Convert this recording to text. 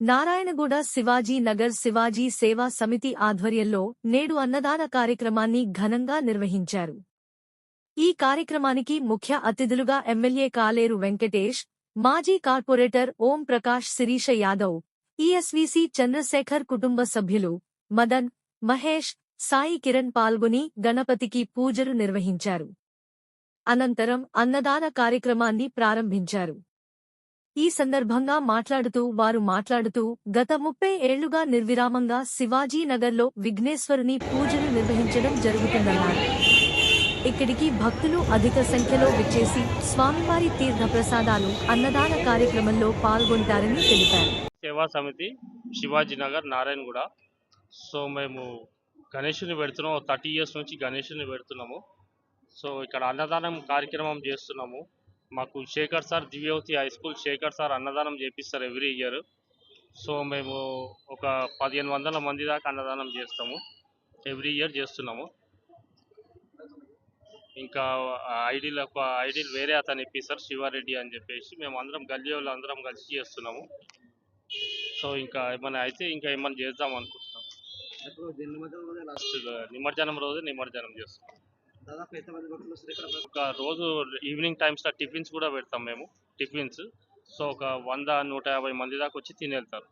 నారాయణగూడ శివాజీ నగర్ శివాజీ సేవా సమితి ఆధ్వర్యంలో నేడు అన్నదాన కార్యక్రమాన్ని ఘనంగా నిర్వహించారు. ఈ కార్యక్రమానికి ముఖ్య అతిథులుగా ఎమ్మెల్యే కాలేరు వెంకటేష్ మాజీ కార్పొరేటర్ ఓం ప్రకాష్ శిరీష యాదవ్ ఈఎస్వీసీ చంద్రశేఖర్ కుటుంబ సభ్యులు మదన్ మహేష్ సాయి కిరణ్ పాల్గొని గణపతికి పూజలు నిర్వహించారు. అనంతరం అన్నదాన కార్యక్రమాన్ని ప్రారంభించారు. ఈ సందర్భంగా మాట్లాడుతూ వారు మాట్లాడుతూ గత ముప్పై ఏళ్ళుగా నిర్విరామంగా శివాజీనగర్లో విఘ్నేశ్వరుని పూజలు నిర్వహించడం జరుగుతుందన్నారు. ఇక్కడికి భక్తులు అధిక సంఖ్యలో విచ్చేసి స్వామివారి తీర్థ ప్రసాదాలు అన్నదాన కార్యక్రమంలో పాల్గొంటారని తెలిపారు. సేవా సమితి శివాజీ నగర్ నారాయణగూడ. సో మేము గణేషుని పెడుతున్నాము థర్టీ ఇయర్స్ నుంచి గణేషుని పెడుతున్నాము. సో ఇక్కడ అన్నదానం కార్యక్రమం చేస్తున్నాము. మాకు Shekar sir Divyavathi high school Shekar sir అన్నదానం చేపిస్తారు ఎవ్రీ ఇయర్. సో మేము ఒక పదిహేను వందల మంది దాకా అన్నదానం చేస్తాము. ఎవ్రీ ఇయర్ చేస్తున్నాము. ఇంకా ఐడీలు ఒక ఐడీలు వేరే అతను ఇప్పిస్తారు శివారెడ్డి అని చెప్పేసి. మేము అందరం గల్లీ వాళ్ళు అందరం కలిసి చేస్తున్నాము. సో ఇంకా ఏమైనా అయితే ఇంకా ఏమైనా చేద్దాం అనుకుంటున్నాం. నిమజ్జనం రోజే నిమజ్జనం రోజు నిమజ్జనం చేస్తాం దాదాపు ఎంతమంది భక్తులు వస్తారు ఇక్కడ? ఒక రోజు ఈవినింగ్ టైమ్స్లో టిఫిన్స్ కూడా పెడతాం మేము టిఫిన్స్. సో ఒక వంద నూట యాభై మంది దాకా వచ్చి తినేళ్తారు